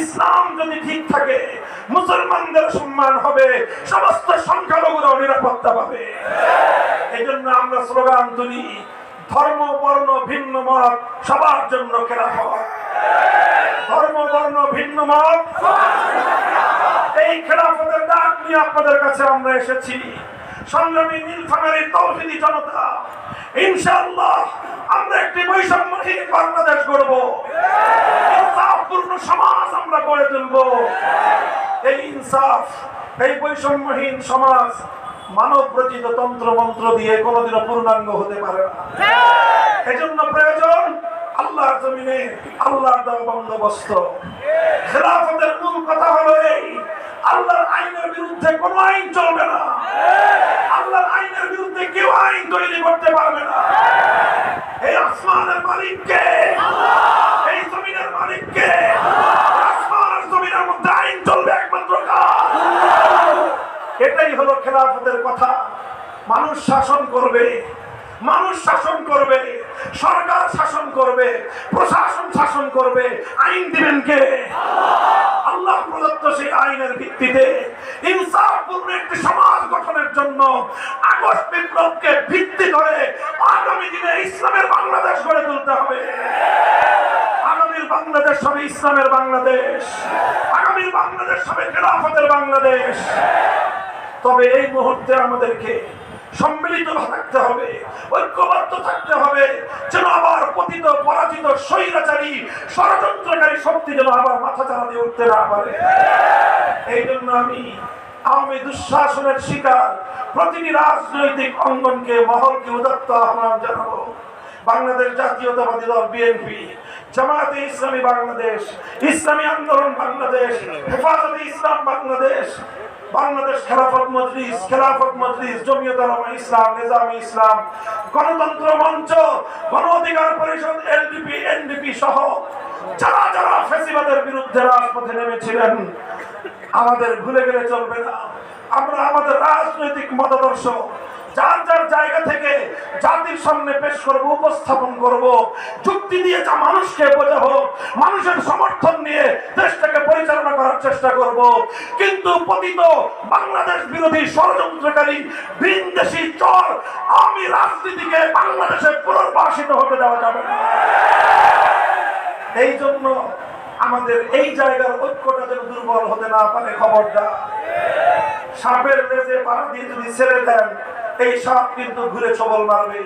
ইসলাম যদি ঠিক থাকে, মুসলমানদের সম্মান হবে, সমস্ত সংখ্যালঘুরাও নিরাপত্তা পাবে। এই জন্য আমরা স্লোগান তুলি, ধর্ম, বর্ণ, ভিন্ন মত সবার জন্য খেলাফত ধর্ম, বর্ণ, ভিন্ন মত এই খেলাফতের ডাক নিয়ে আপনাদের কাছে আমরা এসেছি। সংগ্রামী নীলফামারী তৌহিদি জনতা, ইনশাআল্লাহ আমরা একটি বৈষম্যহীন বাংলাদেশ গড়ব। সমাজ আমরা গড়ে তুলব। এই ইনসাফ এই বৈষম্যহীন সমাজ মানব রচিত তন্ত্র মন্ত্র দিয়ে কোনোদিনও পূর্ণাঙ্গ হতে পারে না। এজন্য প্রয়োজন আল্লাহর জমিনে আল্লাহর দেওয়া বন্দোবস্ত। খেলাফতের মূল কথা হলো এই আল্লাহর আইনের বিরুদ্ধে কোন আইন চলবে না। আল্লাহর আইনের বিরুদ্ধে কেউ আইন তৈরি করতে পারবে না। এই আসমানের মালিককে এই জমিনের মালিককে আসমান আর জমিনের মধ্যে আইন চলবে একমাত্র কার এটাই হলো খেলাফতের কথা। মানুষ শাসন করবে, মানুষ শাসন করবে, সরকার শাসন করবে, প্রশাসন শাসন করবে, আইন দিবেন কে? আল্লাহ প্রদত্ত সেই আইনের ভিত্তিতে ইনসাফপূর্ণ একটি সমাজ গঠনের জন্য আগস্ট বিপ্লবকে ভিত্তি করে আগামী দিনে ইসলামের বাংলাদেশ গড়ে তুলতে হবে। আগামীর বাংলাদেশ হবে ইসলামের বাংলাদেশ। আগামীর বাংলাদেশ হবে খেলাফতের বাংলাদেশ। তবে এই মুহূর্তে আমাদেরকে সম্মিলিত থাকতে হবে, ঐক্যবদ্ধ থাকতে হবে, যেন আবার পতিত, পরাজিত, স্বৈরাচারী, ষড়যন্ত্রকারী শক্তি যেন আবার মাথা চারা দিয়ে উঠতে না পারে। এই জন্য আমি আওয়ামী দুঃশাসনের শিকার, প্রতিটি রাজনৈতিক অঙ্গনকে, মহলকে উদাত্ত আহ্বান জানাব। বাংলাদেশ জাতীয়তাবাদী দল, বিএনপি, জামায়াতে ইসলামী বাংলাদেশ, ইসলামী আন্দোলন বাংলাদেশ, হেফাজতে ইসলাম বাংলাদেশ বাংলাদেশ খেলাফত মজলিস খেলাফত মজলিস, জমিয়ত ইসলাম, নিজামী ইসলাম, গণতন্ত্র মঞ্চ, গণ অধিকার পরিষদ এলডিপি এনডিপি সহ যারা যারা ফেসিবাদের বিরুদ্ধে রাজপথে নেমেছিলেন, আমাদের ভুলে গেলে চলবে না। আমরা আমাদের রাজনৈতিক মতাদর্শ, যার যার জায়গা থেকে জাতির সামনে পেশ করব, উপস্থাপন করব, যুক্তি দিয়ে যা মানুষকে বোঝাবো মানুষের সমর্থন নিয়ে দেশটাকে পরিচালনা করার চেষ্টা করব। কিন্তু পতিত বাংলাদেশ বিরোধী ষড়যন্ত্রকারী ভিনদেশি চর, আমি রাজনীতিকে বাংলাদেশে পুনর্বাসিত হতে দেওয়া যাবে না। এই জন্য আমাদের এই জায়গার ঐক্যটা যেন দুর্বল হতে না পারে খবরটা সাপের লেজে পাড়া দিয়ে যদি ছেড়ে দেন এই সাপ কিন্তু ঘুরে ছবল মারবে।